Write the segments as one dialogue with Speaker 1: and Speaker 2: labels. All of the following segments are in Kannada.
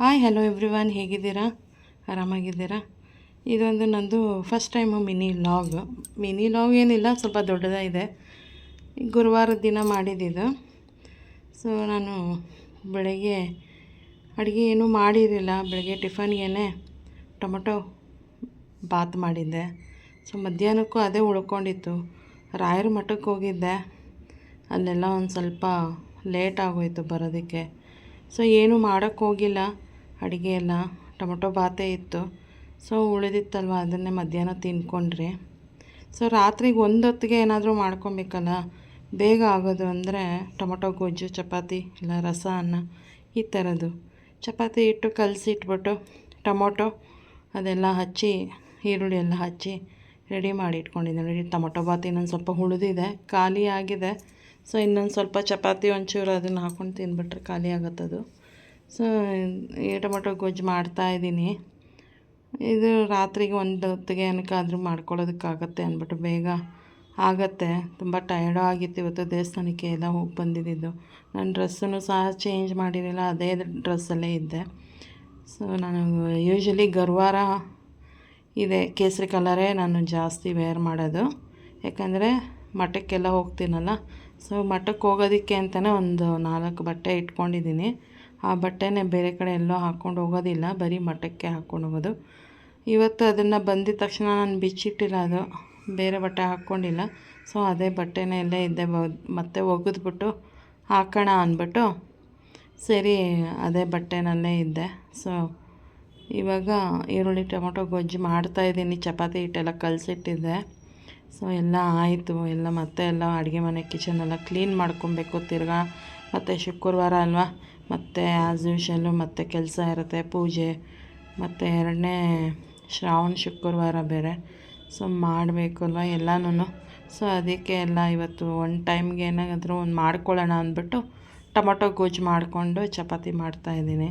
Speaker 1: ಹಾಯ್ ಹಲೋ ಎವ್ರಿ ಒನ್ ಹೇಗಿದ್ದೀರಾ? ಆರಾಮಾಗಿದ್ದೀರಾ? ಇದೊಂದು ನಂದು first time mini vlog mini vlog ಏನಿಲ್ಲ, ಸ್ವಲ್ಪ ದೊಡ್ಡದಾಗಿದೆ. ಗುರುವಾರದ ದಿನ ಮಾಡಿದ್ದಿದ್ದು ಸೊ ನಾನು ಬೆಳಗ್ಗೆ ಅಡುಗೆ ಏನೂ ಮಾಡಿರಲಿಲ್ಲ. ಬೆಳಗ್ಗೆ ಟಿಫನ್ಗೇನೆ ಟೊಮೊಟೊ ಬಾತ್ ಮಾಡಿದ್ದೆ. ಸೊ ಮಧ್ಯಾಹ್ನಕ್ಕೂ ಅದೇ ಉಳ್ಕೊಂಡಿತ್ತು. ರಾಯರ ಮಠಕ್ಕೆ ಹೋಗಿದ್ದೆ. ಅಲ್ಲೆಲ್ಲ ಒಂದು ಸ್ವಲ್ಪ ಲೇಟ್ ಆಗೋಯ್ತು ಬರೋದಕ್ಕೆ. ಸೊ ಏನೂ ಮಾಡೋಕ್ಕೆ ಹೋಗಿಲ್ಲ. ಅಡುಗೆ ಎಲ್ಲ ಟೊಮೊಟೊ ಬಾತೇ ಇತ್ತು. ಸೊ, ಉಳಿದಿತ್ತಲ್ವ? ಅದನ್ನೇ ಮಧ್ಯಾಹ್ನ ತಿಂದ್ಕೊಂಡ್ರಿ. ಸೊ, ರಾತ್ರಿಗೆ ಒಂದು ಹೊತ್ತಿಗೆ ಏನಾದರೂ ಮಾಡ್ಕೊಬೇಕಲ್ಲ? ಬೇಗ ಆಗೋದು ಅಂದರೆ ಟೊಮೊಟೊ, ಗೊಜ್ಜು, ಚಪಾತಿ, ಇಲ್ಲ ರಸ, ಅನ್ನ, ಈ ಥರದ್ದು. ಚಪಾತಿ ಇಟ್ಟು ಕಲಸಿ ಇಟ್ಬಿಟ್ಟು ಟೊಮೊಟೊ ಅದೆಲ್ಲ ಹಚ್ಚಿ, ಈರುಳ್ಳಿ ಎಲ್ಲ ಹಚ್ಚಿ ರೆಡಿ ಮಾಡಿ ಇಟ್ಕೊಂಡಿದ್ದೆ. ನೋಡಿ, ಟೊಮೊಟೊ ಬಾತ್ ಇನ್ನೊಂದು ಸ್ವಲ್ಪ ಉಳಿದಿದೆ ಖಾಲಿ ಆಗಿದೆ ಸೊ, ಇನ್ನೊಂದು ಸ್ವಲ್ಪ ಚಪಾತಿ ಒಂಚೂರು ಅದನ್ನು ಹಾಕ್ಕೊಂಡು ತಿಂದ್ಬಿಟ್ರೆ ಖಾಲಿ ಆಗುತ್ತದು. ಸೊ ಟೊಮೊಟೊ ಗೊಜ್ಜು ಮಾಡ್ತಾಯಿದ್ದೀನಿ ಇದು ರಾತ್ರಿಗೆ ಒಂದು ಹೊತ್ತಿಗೆ ಏನಕ್ಕಾದರೂ ಮಾಡ್ಕೊಳ್ಳೋದಕ್ಕಾಗತ್ತೆ ಅಂದ್ಬಿಟ್ಟು ಬೇಗ ಆಗತ್ತೆ. ತುಂಬ ಟಯರ್ಡೂ ಆಗಿತ್ತು ಇವತ್ತು ದೇವಸ್ಥಾನಕ್ಕೆ ಎಲ್ಲ ಹೋಗಿ ಬಂದಿದ್ದು. ನಾನು ಡ್ರೆಸ್ಸನ್ನು ಸಹ ಚೇಂಜ್ ಮಾಡಿರಲಿಲ್ಲ, ಅದೇ ಡ್ರೆಸ್ಸಲ್ಲೇ ಇದ್ದೆ. ಸೊ, ನಾನು ಯೂಶ್ವಲಿ ಗರ್ವಾರ ಇದೆ. ಕೇಸರಿ ಕಲರೇ ನಾನು ಜಾಸ್ತಿ ವೇರ್ ಮಾಡೋದು. ಯಾಕಂದರೆ ಮಠಕ್ಕೆಲ್ಲ ಹೋಗ್ತೀನಲ್ಲ, ಸೊ ಮಠಕ್ಕೆ ಹೋಗೋದಕ್ಕೆ ಅಂತಲೇ ಒಂದು ನಾಲ್ಕು ಬಟ್ಟೆ ಇಟ್ಕೊಂಡಿದ್ದೀನಿ. ಆ ಬಟ್ಟೆನೇ ಬೇರೆ ಕಡೆ ಎಲ್ಲೋ ಹಾಕ್ಕೊಂಡು ಹೋಗೋದಿಲ್ಲ, ಬರೀ ಮಠಕ್ಕೆ ಹಾಕ್ಕೊಂಡು ಹೋಗೋದು. ಇವತ್ತು ಅದನ್ನು ಬಂದಿದ ತಕ್ಷಣ ನಾನು ಬಿಚ್ಚಿಟ್ಟಿಲ್ಲ ಅದು, ಬೇರೆ ಬಟ್ಟೆ ಹಾಕ್ಕೊಂಡಿಲ್ಲ ಸೊ ಅದೇ ಬಟ್ಟೆನೇ ಎಲ್ಲೇ ಇದ್ದೆ ಮತ್ತೆ ಒಗೆದ್ಬಿಟ್ಟು ಹಾಕೋಣ ಅಂದ್ಬಿಟ್ಟು ಸರಿ, ಅದೇ ಬಟ್ಟೆನಲ್ಲೇ ಇದ್ದೆ. ಸೊ ಇವಾಗ ಈರುಳ್ಳಿ, ಟೊಮೊಟೊ, ಗೊಜ್ಜು ಮಾಡ್ತಾಯಿದ್ದೀನಿ ಚಪಾತಿ ಹಿಟ್ಟೆಲ್ಲ ಕಲಸಿಟ್ಟಿದ್ದೆ. ಸೊ ಎಲ್ಲ ಆಯಿತು, ಎಲ್ಲ ಮತ್ತೆ ಎಲ್ಲ ಅಡುಗೆ ಮನೆ ಕಿಚನ್ ಎಲ್ಲ ಕ್ಲೀನ್ ಮಾಡ್ಕೊಬೇಕು ತಿರ್ಗಾ. ಮತ್ತು ಶುಕ್ರವಾರ ಅಲ್ವಾ ಮತ್ತು ಆ್ಯಸ್ ಯೂಶಲು ಮತ್ತು ಕೆಲಸ ಇರುತ್ತೆ, ಪೂಜೆ, ಮತ್ತು ಎರಡನೇ ಶ್ರಾವಣ, ಶುಕ್ರವಾರ ಬೇರೆ. ಸೊ ಮಾಡಬೇಕಲ್ವ ಎಲ್ಲನೂ ಸೊ ಅದಕ್ಕೆ ಎಲ್ಲ ಇವತ್ತು ಒಂದು ಟೈಮ್ಗೆ ಏನಾದರೂ ಒಂದು ಮಾಡ್ಕೊಳ್ಳೋಣ ಅಂದ್ಬಿಟ್ಟು ಟೊಮೊಟೊ ಗೊಜ್ಜು ಮಾಡಿಕೊಂಡು ಚಪಾತಿ ಮಾಡ್ತಾಯಿದ್ದೀನಿ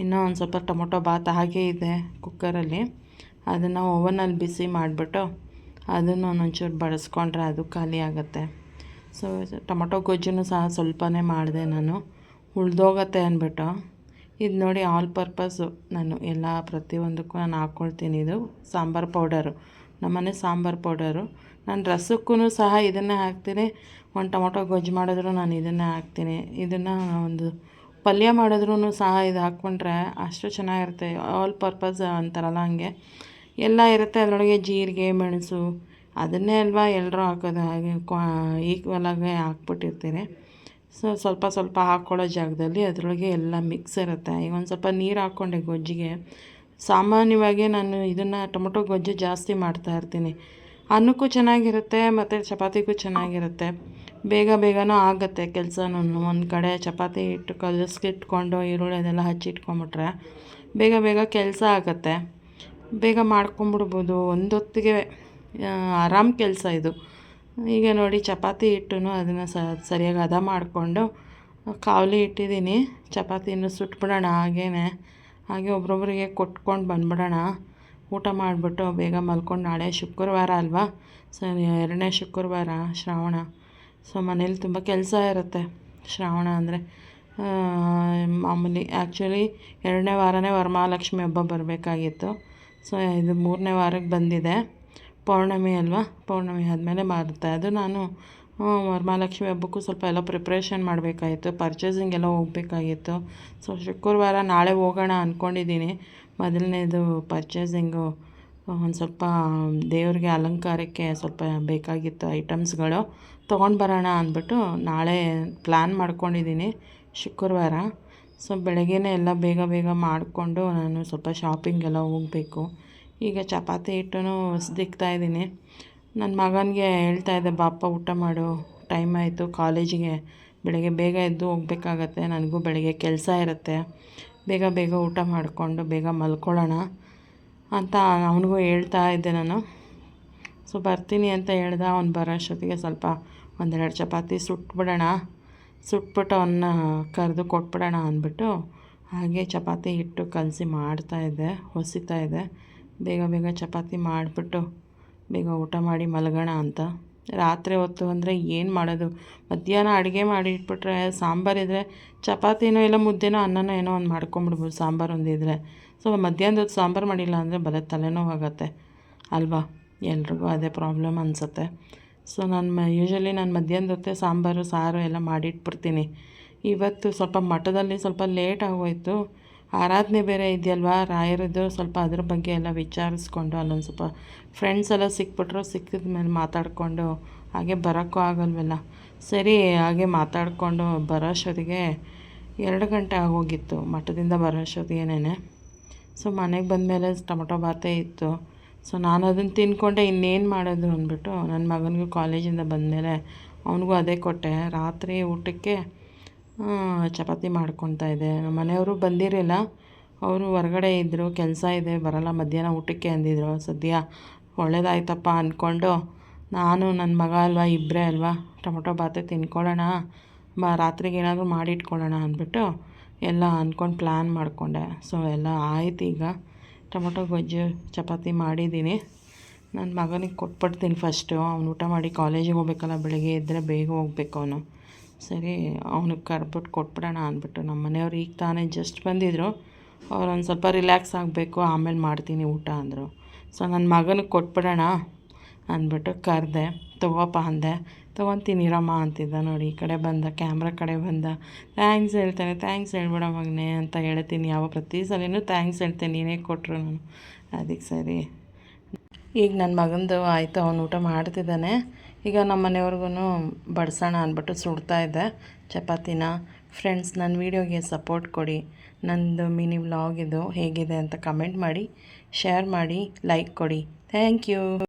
Speaker 1: ಇನ್ನೂ ಒಂದು ಸ್ವಲ್ಪ ಟೊಮೊಟೊ ಬಾತ್ ಹಾಗೇ ಇದೆ ಕುಕ್ಕರಲ್ಲಿ. ಅದನ್ನು ಓವನಲ್ಲಿ ಬಿಸಿ ಮಾಡಿಬಿಟ್ಟು ಅದನ್ನು ಒಂದೊಂಚೂರು ಬಡಿಸ್ಕೊಂಡ್ರೆ ಅದು ಖಾಲಿ ಆಗುತ್ತೆ. ಸೊ ಟೊಮೊಟೊ ಗೊಜ್ಜನ್ನು ಸಹ ಸ್ವಲ್ಪನೇ ಮಾಡಿದೆ ನಾನು. ಉಳ್ದೋಗತ್ತೆ ಅಂದ್ಬಿಟ್ಟು. ಇದು ನೋಡಿ ಆಲ್ ಪರ್ಪಸ್ಸು ನಾನು ಎಲ್ಲ ಪ್ರತಿಯೊಂದಕ್ಕೂ ನಾನು ಹಾಕ್ಕೊಳ್ತೀನಿ ಇದು. ಸಾಂಬಾರು ಪೌಡರು. ನಮ್ಮನೆ ಸಾಂಬಾರು ಪೌಡರು. ನಾನು ರಸಕ್ಕೂ ಸಹ ಇದನ್ನೇ ಹಾಕ್ತೀನಿ. ಒಂದು ಟೊಮೊಟೊ ಗೊಜ್ಜು ಮಾಡಿದ್ರು ನಾನು ಇದನ್ನೇ ಹಾಕ್ತೀನಿ. ಇದನ್ನು ಒಂದು ಪಲ್ಯ ಮಾಡಿದ್ರೂ ಸಹ ಇದು ಹಾಕ್ಕೊಂಡ್ರೆ ಅಷ್ಟು ಚೆನ್ನಾಗಿರುತ್ತೆ. ಆಲ್ ಪರ್ಪಸ್ ಅಂತಾರಲ್ಲ ಹಂಗೆ. ಎಲ್ಲ ಇರುತ್ತೆ ಅದರೊಳಗೆ ಜೀರಿಗೆ, ಮೆಣಸು ಅದನ್ನೇ ಅಲ್ವಾ ಎಲ್ಲರೂ ಹಾಕೋದು ಹಾಗೆ ಕ್ವಾ ಈಕ್ವಲಾಗೆ ಹಾಕ್ಬಿಟ್ಟಿರ್ತೀನಿ. ಸೊ, ಸ್ವಲ್ಪ ಸ್ವಲ್ಪ ಹಾಕ್ಕೊಳ್ಳೋ ಜಾಗದಲ್ಲಿ ಅದರೊಳಗೆ ಎಲ್ಲ ಮಿಕ್ಸ್ ಇರುತ್ತೆ. ಈಗ ಒಂದು ಸ್ವಲ್ಪ ನೀರು ಹಾಕ್ಕೊಂಡೆ ಗೊಜ್ಜಿಗೆ. ಸಾಮಾನ್ಯವಾಗಿ ನಾನು ಇದನ್ನು ಟೊಮೊಟೊ ಗೊಜ್ಜು ಜಾಸ್ತಿ ಮಾಡ್ತಾಯಿರ್ತೀನಿ ಅನ್ನಕ್ಕೂ ಚೆನ್ನಾಗಿರುತ್ತೆ ಮತ್ತು ಚಪಾತಿಗೂ ಚೆನ್ನಾಗಿರುತ್ತೆ. ಬೇಗ ಬೇಗನೂ ಆಗುತ್ತೆ ಕೆಲಸನೂ ಒಂದು ಕಡೆ ಚಪಾತಿ ಇಟ್ಟು ಕಲಸ್ಕಿಟ್ಕೊಂಡು ಈರುಳ್ಳಿ ಅದೆಲ್ಲ ಹಚ್ಚಿಟ್ಕೊಂಬಿಟ್ರೆ ಬೇಗ ಬೇಗ ಕೆಲಸ ಆಗುತ್ತೆ. ಬೇಗ ಮಾಡ್ಕೊಂಬಿಡ್ಬೋದು. ಒಂದೊತ್ತಿಗೆ ಆರಾಮ್ ಕೆಲಸ ಇದು. ಈಗ ನೋಡಿ ಚಪಾತಿ ಹಿಟ್ಟು ಅದನ್ನು ಸರಿಯಾಗಿ ಹದ ಮಾಡಿಕೊಂಡು ಕಾವಲಿ ಇಟ್ಟಿದ್ದೀನಿ. ಚಪಾತಿಯನ್ನು ಸುಟ್ಬಿಡೋಣ ಹಾಗೇ ಹಾಗೆ ಒಬ್ರೊಬ್ರಿಗೆ ಕೊಟ್ಕೊಂಡು ಬಂದ್ಬಿಡೋಣ. ಊಟ ಮಾಡಿಬಿಟ್ಟು ಬೇಗ ಮಲ್ಕೊಂಡು ನಾಳೆ ಶುಕ್ರವಾರ ಅಲ್ವಾ? ಸೊ ಎರಡನೇ ಶುಕ್ರವಾರ ಶ್ರಾವಣ. ಸೊ, ಮನೇಲಿ ತುಂಬ ಕೆಲಸ ಇರುತ್ತೆ ಶ್ರಾವಣ ಅಂದರೆ. ಮಾಮೂಲಿ ಆ್ಯಕ್ಚುಲಿ ಎರಡನೇ ವಾರನೇ ವರಮಹಾಲಕ್ಷ್ಮಿ ಹಬ್ಬ ಬರಬೇಕಾಗಿತ್ತು. ಸೊ, ಇದು ಮೂರನೇ ವಾರಕ್ಕೆ ಬಂದಿದೆ. ಪೌರ್ಣಮಿ ಅಲ್ವಾ? ಪೌರ್ಣಮಿ ಆದಮೇಲೆ ಬರುತ್ತೆ ಅದು ನಾನು ವರಮಹಾಲಕ್ಷ್ಮಿ ಹಬ್ಬಕ್ಕೂ ಸ್ವಲ್ಪ ಎಲ್ಲ ಪ್ರಿಪ್ರೇಷನ್ ಮಾಡಬೇಕಾಗಿತ್ತು ಪರ್ಚೇಸಿಂಗ್ ಎಲ್ಲ ಹೋಗಬೇಕಾಗಿತ್ತು. ಸೊ ಶುಕ್ರವಾರ ನಾಳೆ ಹೋಗೋಣ ಅಂದ್ಕೊಂಡಿದ್ದೀನಿ ಮೊದಲನೇದು ಪರ್ಚೇಸಿಂಗು ಒಂದು ಸ್ವಲ್ಪ ದೇವ್ರಿಗೆ ಅಲಂಕಾರಕ್ಕೆ ಸ್ವಲ್ಪ ಬೇಕಾಗಿತ್ತು ಐಟಮ್ಸ್ಗಳು ತೊಗೊಂಡು ಬರೋಣ ಅಂದ್ಬಿಟ್ಟು ನಾಳೆ ಪ್ಲ್ಯಾನ್ ಮಾಡ್ಕೊಂಡಿದ್ದೀನಿ ಶುಕ್ರವಾರ. ಸೊ ಬೆಳಗ್ಗೆನೇ ಎಲ್ಲ ಬೇಗ ಬೇಗ ಮಾಡಿಕೊಂಡು ನಾನು ಸ್ವಲ್ಪ ಶಾಪಿಂಗೆಲ್ಲ ಹೋಗಬೇಕು. ಈಗ ಚಪಾತಿ ಹಿಟ್ಟೂ ಇದ್ದೀನಿ. ನನ್ನ ಮಗನಿಗೆ ಹೇಳ್ತಾ ಇದ್ದೆ ಬಾಪ ಊಟ ಮಾಡು. ಟೈಮ್ ಆಯಿತು. ಕಾಲೇಜಿಗೆ ಬೆಳಗ್ಗೆ ಬೇಗ ಎದ್ದು ಹೋಗ್ಬೇಕಾಗತ್ತೆ. ನನಗೂ ಬೆಳಗ್ಗೆ ಕೆಲಸ ಇರುತ್ತೆ. ಬೇಗ ಬೇಗ ಊಟ ಮಾಡಿಕೊಂಡು ಬೇಗ ಮಲ್ಕೊಳ್ಳೋಣ. ಅಂತ ಅವನಿಗೂ ಹೇಳ್ತಾ ಇದ್ದೆ ನಾನು. ಸೊ, ಬರ್ತೀನಿ ಅಂತ ಹೇಳ್ದೆ ಅವ್ನು ಬರೋಷ್ಟೊತ್ತಿಗೆ ಸ್ವಲ್ಪ ಒಂದೆರಡು ಚಪಾತಿ ಸುಟ್ಬಿಡೋಣ. ಸುಟ್ಬಿಟ್ಟು ಅವನ್ನ ಕರೆದು ಕೊಟ್ಬಿಡೋಣ ಅಂದ್ಬಿಟ್ಟು ಹಾಗೆ ಚಪಾತಿ ಹಿಟ್ಟು ಕಲಸಿ ಮಾಡ್ತಾಯಿದ್ದೆ ಹೊಸಿತಾಯಿದ್ದೆ ಬೇಗ ಬೇಗ ಚಪಾತಿ ಮಾಡಿಬಿಟ್ಟು ಬೇಗ ಊಟ ಮಾಡಿ ಮಲಗೋಣ ಅಂತ. ರಾತ್ರಿ ಹೊತ್ತು ಅಂದರೆ ಏನು ಮಾಡೋದು? ಮಧ್ಯಾಹ್ನ ಅಡುಗೆ ಮಾಡಿ ಇಟ್ಬಿಟ್ರೆ ಸಾಂಬಾರಿದ್ರೆ ಚಪಾತಿನೋ ಇಲ್ಲ ಮುದ್ದೆನೋ ಅನ್ನನೋ ಏನೋ ಒಂದು ಮಾಡ್ಕೊಂಬಿಡ್ಬೋದು ಸಾಂಬಾರು ಒಂದಿದ್ರೆ ಸೊ ಮಧ್ಯಾಹ್ನದ ಸಾಂಬಾರು ಮಾಡಿಲ್ಲ ಅಂದರೆ ಬರೀ ತಲೆನೋವು ಆಗುತ್ತೆ ಅಲ್ವಾ? ಎಲ್ರಿಗೂ ಅದೇ ಪ್ರಾಬ್ಲಮ್ ಅನಿಸುತ್ತೆ. ಸೊ ನಾನು ಯೂಶ್ವಲಿ ನಾನು ಮಧ್ಯಾಹ್ನದ ಹೊತ್ತೇ ಸಾಂಬಾರು, ಸಾರು ಎಲ್ಲ ಮಾಡಿಟ್ಬಿಡ್ತೀನಿ ಇವತ್ತು ಸ್ವಲ್ಪ ಮಠದಲ್ಲಿ ಸ್ವಲ್ಪ ಲೇಟ್ ಆಗೋಯ್ತು. ಆರಾಧನೆ ಬೇರೆ ಇದೆಯಲ್ವಾ? ರಾಯರದ್ದು ಸ್ವಲ್ಪ ಅದ್ರ ಬಗ್ಗೆ ಎಲ್ಲ ವಿಚಾರಿಸ್ಕೊಂಡು ಅಲ್ಲೊಂದು ಸ್ವಲ್ಪ ಫ್ರೆಂಡ್ಸ್ ಎಲ್ಲ ಸಿಕ್ಬಿಟ್ರು, ಸಿಕ್ಕಿದ ಮೇಲೆ ಮಾತಾಡಿಕೊಂಡು ಹಾಗೆ ಬರೋಕ್ಕೂ ಆಗಲ್ವಲ್ಲ? ಸರಿ, ಹಾಗೆ ಮಾತಾಡಿಕೊಂಡು ಬರೋಷ್ಟೊತ್ತಿಗೆ ಎರಡು ಗಂಟೆ ಆಗೋಗಿತ್ತು, ಮಠದಿಂದ ಅಷ್ಟೊತ್ತಿಗೇನೆ ಸೊ, ಮನೆಗೆ ಬಂದಮೇಲೆ ಟೊಮೊಟೊ ಬಾತೇ ಇತ್ತು. ಸೊ, ನಾನು ಅದನ್ನು ತಿಂದ್ಕೊಂಡೆ ಇನ್ನೇನು ಮಾಡೋದು ಅಂದ್ಬಿಟ್ಟು ನನ್ನ ಮಗನಿಗೂ ಕಾಲೇಜಿಂದ ಬಂದಮೇಲೆ ಅವನಿಗೂ ಅದೇ ಕೊಟ್ಟೆ. ರಾತ್ರಿ ಊಟಕ್ಕೆ ಚಪಾತಿ ಮಾಡ್ಕೊತಾ ಇದ್ದೆ ನಮ್ಮ ಮನೆಯವರು ಬಂದಿರಲಿಲ್ಲ. ಅವರು ಹೊರಗಡೆ ಇದ್ದರು ಕೆಲಸ ಇದೆ, ಬರಲ್ಲ. ಮಧ್ಯಾಹ್ನ ಊಟಕ್ಕೆ ಅಂದಿದ್ರು. ಸದ್ಯ ಒಳ್ಳೇದಾಯ್ತಪ್ಪ ಅಂದ್ಕೊಂಡು ನಾನು ನನ್ನ ಮಗ ಅಲ್ವಾ ಇಬ್ಬರೇ ಅಲ್ವಾ, ಟೊಮೊಟೊ, ಬಾತೆ ತಿನ್ಕೊಳ್ಳೋಣ ಮ ರಾತ್ರಿಗೆ ಏನಾದರೂ ಮಾಡಿಟ್ಕೊಳ್ಳೋಣ ಅಂದ್ಬಿಟ್ಟು ಎಲ್ಲ ಅಂದ್ಕೊಂಡು ಪ್ಲ್ಯಾನ್ ಮಾಡಿಕೊಂಡೆ. ಸೊ ಎಲ್ಲ ಆಯ್ತು ಈಗ. ಟೊಮೊಟೊ, ಗೊಜ್ಜು, ಚಪಾತಿ ಮಾಡಿದ್ದೀನಿ. ನನ್ನ ಮಗನಿಗೆ ಕೊಟ್ಬಿಡ್ತೀನಿ ಫಸ್ಟು ಅವ್ನು ಊಟ ಮಾಡಿ ಕಾಲೇಜಿಗೆ ಹೋಗ್ಬೇಕಲ್ಲ, ಬೆಳಗ್ಗೆ ಇದ್ದರೆ ಬೇಗ ಹೋಗ್ಬೇಕು ಅವನು. ಸರಿ, ಅವನಿಗೆ ಕರ್ಬಿಟ್ಟು ಕೊಟ್ಬಿಡೋಣ ಅಂದ್ಬಿಟ್ಟು ನಮ್ಮ ಮನೆಯವ್ರು ಈಗ ತಾನೇ ಜಸ್ಟ್ ಬಂದಿದ್ದರು ಅವ್ರು ಒಂದು ಸ್ವಲ್ಪ ರಿಲ್ಯಾಕ್ಸ್ ಆಗಬೇಕು, ಆಮೇಲೆ ಮಾಡ್ತೀನಿ ಊಟ ಅಂದರು. ಸೊ ನನ್ನ ಮಗನಿಗೆ ಕೊಟ್ಬಿಡೋಣ ಅಂದ್ಬಿಟ್ಟು ಕರೆದೆ, ತಗೋಪ್ಪ ಅಂದೆ, ತೊಗೊತೀನಿ ಇರಮ್ಮ ಅಂತಿದ್ದ ನೋಡಿ, ಈ ಕಡೆ ಬಂದ ಕ್ಯಾಮ್ರಾ ಕಡೆ ಬಂದ ಥ್ಯಾಂಕ್ಸ್ ಹೇಳ್ತಾನೆ ಥ್ಯಾಂಕ್ಸ್ ಹೇಳ್ಬಿಡ ಮಗನೇ ಅಂತ ಹೇಳ್ತೀನಿ, ಯಾವ ಪ್ರತಿ ಸಲನೂ ಥ್ಯಾಂಕ್ಸ್ ಹೇಳ್ತೇನೆ, ನೀನೇ ಕೊಟ್ಟರು ನಾನು ಅದಕ್ಕೆ ಸರಿ. ಈಗ ನನ್ನ ಮಗಂದು ಆಯಿತು, ಅವನು ಊಟ ಮಾಡ್ತಿದ್ದಾನೆ. ಈಗ ನಮ್ಮ ಮನೆಯವ್ರಿಗೂ ಬಡಿಸೋಣ ಅಂದ್ಬಿಟ್ಟು ಸುಡ್ತಾ ಇದ್ದೆ. ಚಪಾತಿನ. ಫ್ರೆಂಡ್ಸ್ ನನ್ನ ವೀಡಿಯೋಗೆ ಸಪೋರ್ಟ್ ಕೊಡಿ. ನಂದು ಮಿನಿ ವ್ಲಾಗ್ ಇದು ಹೇಗಿದೆ ಅಂತ ಕಮೆಂಟ್ ಮಾಡಿ ಶೇರ್ ಮಾಡಿ ಲೈಕ್ ಕೊಡಿ. Thank you